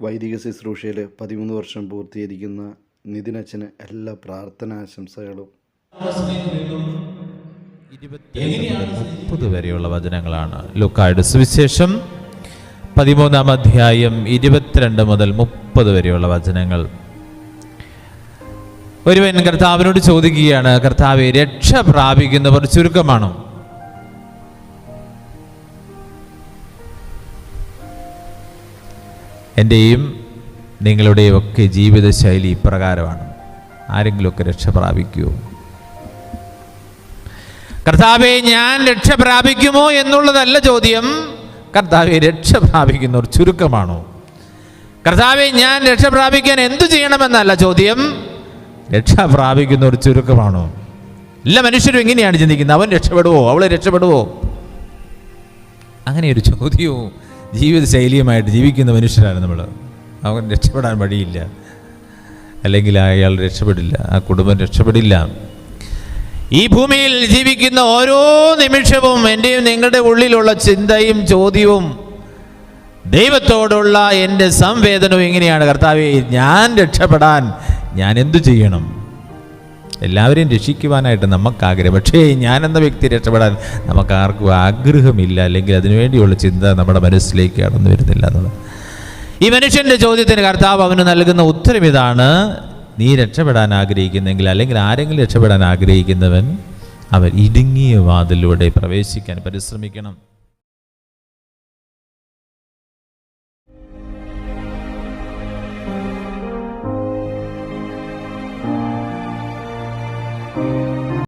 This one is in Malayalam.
വൈദിക ശുശ്രൂഷയിൽ പതിമൂന്ന് വർഷം പൂർത്തീകരിക്കുന്ന നിതിനച്ഛന് എല്ലാ പ്രാർത്ഥനാശംസകളും. മുപ്പത് വരെയുള്ള വചനങ്ങളാണ്. ലുക്കായുടെ സുവിശേഷം പതിമൂന്നാം അധ്യായം ഇരുപത്തിരണ്ട് മുതൽ മുപ്പത് വരെയുള്ള വചനങ്ങൾ. ഒരുവൻ കർത്താവിനോട് ചോദിക്കുകയാണ് കർത്താവെ രക്ഷ പ്രാപിക്കുന്നവർ ചുരുക്കമാണോ? എന്റെയും നിങ്ങളുടെയും ഒക്കെ ജീവിതശൈലി ഇപ്രകാരമാണ്. ആരെങ്കിലുമൊക്കെ രക്ഷ പ്രാപിക്കുമോ കർത്താവെ ഞാൻ രക്ഷ പ്രാപിക്കുമോ എന്നുള്ളതല്ല ചോദ്യം. കർത്താവെ രക്ഷ പ്രാപിക്കുന്നവർ ചുരുക്കമാണോ? കർത്താവെ ഞാൻ രക്ഷ പ്രാപിക്കാൻ എന്തു ചെയ്യണമെന്നല്ല ചോദ്യം. രക്ഷ പ്രാപിക്കുന്നവർ ചുരുക്കമാണോ? എല്ലാ മനുഷ്യരും എങ്ങനെയാണ് ചിന്തിക്കുന്നത്. അവൻ രക്ഷപ്പെടുവോ? അവളെ രക്ഷപ്പെടുവോ? അങ്ങനെ ഒരു ചോദ്യവും ജീവിതശൈലിയുമായിട്ട് ജീവിക്കുന്ന മനുഷ്യരാണ് നമ്മൾ അവൻ രക്ഷപ്പെടാൻ വഴിയില്ല. അല്ലെങ്കിൽ അയാൾ രക്ഷപ്പെടില്ല. ആ കുടുംബം രക്ഷപ്പെടില്ല. ഈ ഭൂമിയിൽ ജീവിക്കുന്ന ഓരോ നിമിഷവും എന്റെയും നിങ്ങളുടെ ഉള്ളിലുള്ള ചിന്തയും ചോദ്യവും ദൈവത്തോടുള്ള എന്റെ സംവേദനവും ഇങ്ങനെയാണ്. കർത്താവ് ഞാൻ രക്ഷപ്പെടാൻ ഞാൻ എന്തു ചെയ്യണം? എല്ലാവരെയും രക്ഷിക്കുവാനായിട്ട് നമുക്കാഗ്രഹം. പക്ഷേ ഞാൻ എന്ന വ്യക്തി രക്ഷപ്പെടാൻ നമുക്ക് ആർക്കും ആഗ്രഹമില്ല. അല്ലെങ്കിൽ അതിനുവേണ്ടിയുള്ള ചിന്ത നമ്മുടെ മനസ്സിലേക്ക് കടന്നു വരുന്നില്ല എന്നുള്ളത്. ഈ മനുഷ്യന്റെ ചോദ്യത്തിന് കർത്താവ് അവന് നൽകുന്ന ഉത്തരം ഇതാണ്. നീ രക്ഷപ്പെടാൻ ആഗ്രഹിക്കുന്നെങ്കിൽ അല്ലെങ്കിൽ ആരെങ്കിലും രക്ഷപ്പെടാൻ ആഗ്രഹിക്കുന്നവൻ അവൻ ഇടുങ്ങിയ വാതിലൂടെ പ്രവേശിക്കാൻ പരിശ്രമിക്കണം.